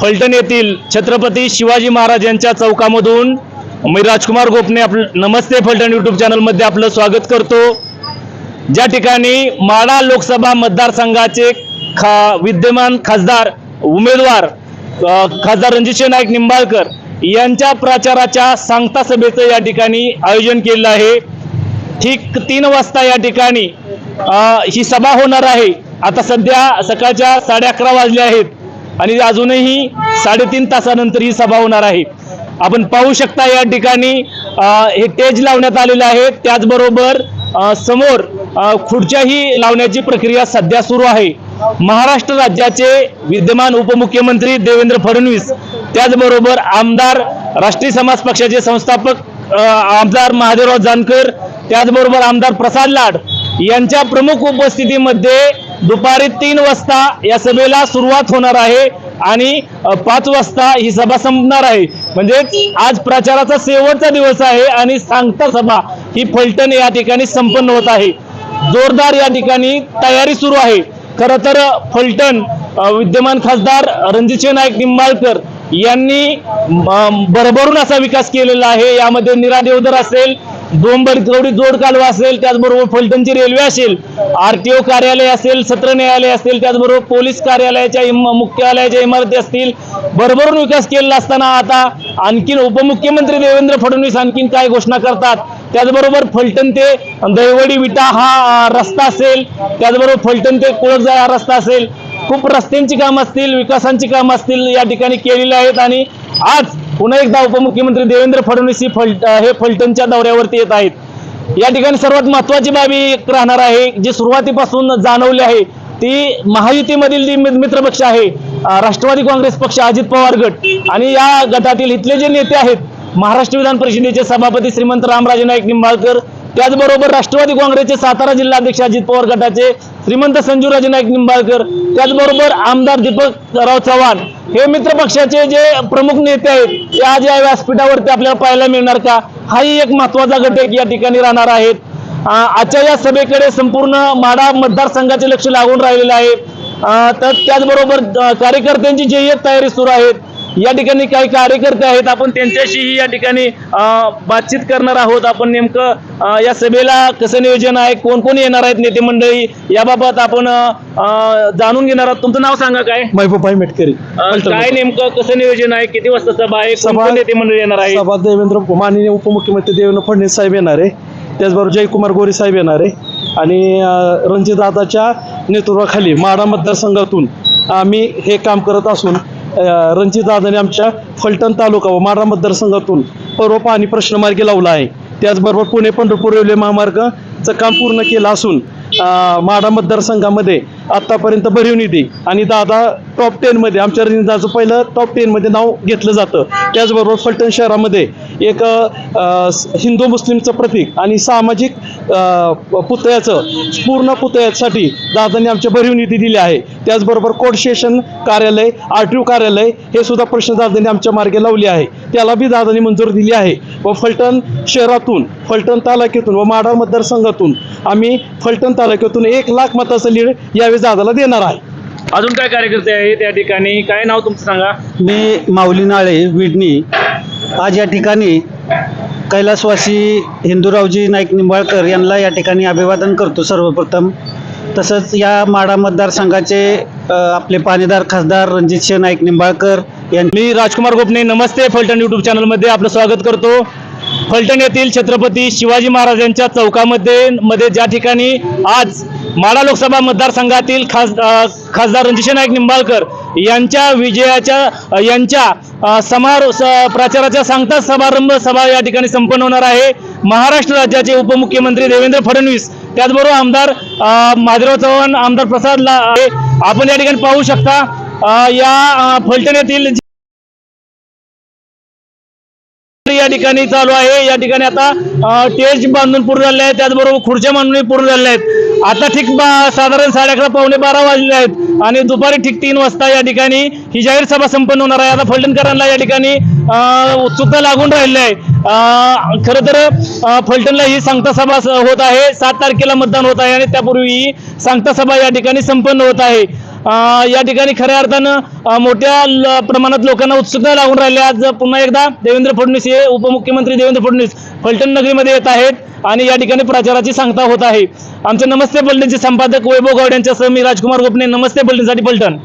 फलटण येथील छत्रपती शिवाजी महाराज यांच्या चौकामधून मी राजकुमार गोपने आप नमस्ते फलटण यूट्यूब चॅनलमध्ये आपलं स्वागत करतो. ज्या ठिकाणी माडा लोकसभा मतदारसंघाचे खा विद्यमान खासदार उमेदवार खासदार रणजितसिंह नाईक निंबाळकर यांच्या प्रचाराच्या सांगता सभेचं या ठिकाणी आयोजन केलेलं आहे. ठीक तीन वाजता या ठिकाणी ही सभा होणार आहे. आता सध्या सकाळच्या साडे अकरा वाजले आहेत. आणि अजूनही साडेतीन तासानंतर ही सभा होणार आहे. आपण पाहू शकता या ठिकाणी हे टेज लावण्यात आलेले आहे. त्याचबरोबर समोर खुर्च्याही लावण्याची प्रक्रिया सध्या सुरू आहे. महाराष्ट्र राज्याचे विद्यमान उपमुख्यमंत्री देवेंद्र फडणवीस त्याचबरोबर आमदार राष्ट्रीय समाज पक्षाचे संस्थापक आमदार महादेवराव जानकर त्याचबरोबर आमदार प्रसाद लाड यांच्या प्रमुख उपस्थितीमध्ये दुपारी तीन वाजता या सभेला सुरुवात होणार आहे आणि पाच वाजता ही सभा संपणार आहे. म्हणजे आज प्रचाराचा शेवटचा दिवस आहे आणि सांगता सभा ही फलटण या ठिकाणी संपन्न होत आहे. जोरदार या ठिकाणी तयारी सुरू आहे. खरं तर फलटण विद्यमान खासदार रणजितसिंह नाईक निंबाळकर यांनी भरभरून असा विकास केलेला आहे. यामध्ये निरा देवधर असेल डोंबर तेवढी जोड कालवा असेल त्याचबरोबर फलटणची रेल्वे असेल आरटीओ कार्यालय असेल सत्र न्यायालय असेल त्याचबरोबर पोलीस कार्यालयाच्या इम मुख्यालयाच्या इमारती असतील भरभरून विकास केलेला असताना आता आणखीन उपमुख्यमंत्री देवेंद्र फडणवीस आणखीन काय घोषणा करतात? त्याचबरोबर फलटण ते दहिवडी विटा हा रस्ता असेल त्याचबरोबर फलटण ते कुळकजा हा रस्ता असेल. खूप रस्त्यांची कामं असतील विकासांची कामं असतील या ठिकाणी केलेली आहेत आणि आज पुन्हा एकदा उपमुख्यमंत्री देवेंद्र फडणवीस फलट फल हे फलटणच्या दौऱ्यावरती येत आहेत. या ठिकाणी सर्वात महत्वाची बाबी एक राहणार आहे जी सुरुवातीपासून जाणवली आहे ती महायुतीमधील जी मित्र मित्रपक्ष आहे राष्ट्रवादी काँग्रेस पक्ष अजित पवार गट. आणि या गटातील इथले जे नेते आहेत महाराष्ट्र विधान परिषदेचे सभापती श्रीमंत रामराजे नाईक निंबाळकर त्याचबरोबर राष्ट्रवादी काँग्रेसचे सातारा जिल्हाध्यक्ष अजित पवार गटाचे श्रीमंत संजूराजे नाईक निंबाळकर त्याचबरोबर आमदार दीपकराव चव्हाण हे मित्र पक्षाचे जे प्रमुख नेते आहेत ते आज या व्यासपीठावरती आपल्याला पाहायला मिळणार का? हाही एक महत्त्वाचा घटक या ठिकाणी राहणार आहेत. आजच्या या सभेकडे संपूर्ण माडा मतदारसंघाचे लक्ष लागून राहिलेलं आहे तर त्याचबरोबर कार्यकर्त्यांची कार्यकर्त्यांची एक तयारी सुरू आहेत या ठिकाणी काही कार्यकर्ते आहेत. आपण त्यांच्याशीही या ठिकाणी बातचीत करणार आहोत. आपण नेमकं या सभेला कसं नियोजन आहे? कोण कोण येणार आहेत नेते मंडळी? याबाबत आपण जाणून घेणार आहोत. तुमचं नाव सांगा काय? महबूबाई मेटकरी. काय नेमकं कसं नियोजन आहे? किती वाजता सभा आहे? सभा- नेते मंडळी येणार आहे सभा देवेंद्र माननीय उपमुख्यमंत्री देवेंद्र फडणवीस साहेब येणार आहे. त्याचबरोबर जयकुमार गोरे साहेब येणार आहे. आणि रणजितदादाच्या नेतृत्वाखाली माडा मतदारसंघातून आम्ही हे काम करत असून रणजितदादाने आमच्या फलटण तालुका व माडा मतदारसंघातून पर्व पाणी प्रश्न मार्गी लावला आहे. त्याचबरोबर पुणे पंढरपूर रेल्वे महामार्गाचं काम पूर्ण केलं असून माढा माडा मतदारसंघामध्ये आत्तापर्यंत भरीव निधी आणि दादा टॉप टेनमध्ये आमच्या रणजितदाचं पहिलं टॉप टेनमध्ये नाव घेतलं जातं. त्याचबरोबर फलटण शहरामध्ये एक हिंदू मुस्लिमचं प्रतीक आणि सामाजिक पुतळ्याचं पूर्ण पुतळ्यासाठी दादांनी आमच्या भरीव निधी दिली आहे. त्याचबरोबर कोर्ट स्टेशन कार्यालय आर टी ओ कार्यालय हे सुद्धा प्रश्न दादांनी आमच्या मार्गे लावले आहे. त्याला बी दादांनी मंजुरी दिली आहे. व फलटण शहरातून फलटण तालुक्यातून व माडा मतदारसंघातून आम्ही फलटण तालुक्यातून एक लाख मताचं लीड यावेळी दादाला देणार आहे. अजून काय कार्यकर्ते आहेत या ठिकाणी? काय नाव तुमचं सांगा? मी माऊली नाळे विडणी. आज या ठिकाणी कैलासवासी हिंदूरावजी नाईक निंबाळकर यांना या ठिकाणी अभिवादन करतो सर्वप्रथम. तसंच या माडा मतदारसंघाचे आपले पाणीदार खासदार रणजितसिंह नाईक निंबाळकर यां मी राजकुमार गोपने नमस्ते फलटण युट्यूब चॅनलमध्ये आपलं स्वागत करतो. फलटण येथील छत्रपती शिवाजी महाराजांच्या चौकामध्ये मध्ये ज्या ठिकाणी आज माडा लोकसभा मतदारसंघातील खास खासदार रणजितसिंह नाईक निंबाळकर यांच्या विजयाच्या यांच्या समारोह प्रचाराच्या सांगता समारंभ सभा या ठिकाणी संपन्न होणार आहे. महाराष्ट्र राज्याचे उपमुख्यमंत्री देवेंद्र फडणवीस त्याचबरोबर आमदार माधुराव चव्हाण आमदार प्रसाद ला आपण या ठिकाणी पाहू शकता. या अ, फलटण येथील या ठिकाणी चालू आहे. या ठिकाणी आता टेस्ट बांधून पूर्ण झाले आहेत. त्याचबरोबर खुर्च्या बांधून पूर्ण झालेल्या आहेत. आता ठीक बा- साधारण साडे अकरा पावणे बारा वाजले आहेत आणि दुपारी ठीक तीन वाजता या ठिकाणी ही जाहीर सभा संपन्न होणार आहे. आता फलटणकरांना या ठिकाणी उत्सुकता लागून राहिली आहे. खरं तर फलटणला ही सांगता सभा स- होत आहे. सात तारखेला मतदान होत आहे आणि त्यापूर्वी ही सांगता सभा या ठिकाणी संपन्न होत आहे. या ठिकाणी खऱ्या अर्थानं मोठ्या प्रमाणात लोकांना उत्सुकता लागून राहिली आज पुन्हा एकदा देवेंद्र फडणवीस हे उपमुख्यमंत्री देवेंद्र फडणवीस फलटण नगरीमध्ये येत आहेत आणि या ठिकाणी प्रचाराची सांगता होत आहे. आमचे नमस्ते पलटणचे संपादक वैभव गावड यांच्यासह मी राजकुमार गोपने नमस्ते पलटणसाठी पलटण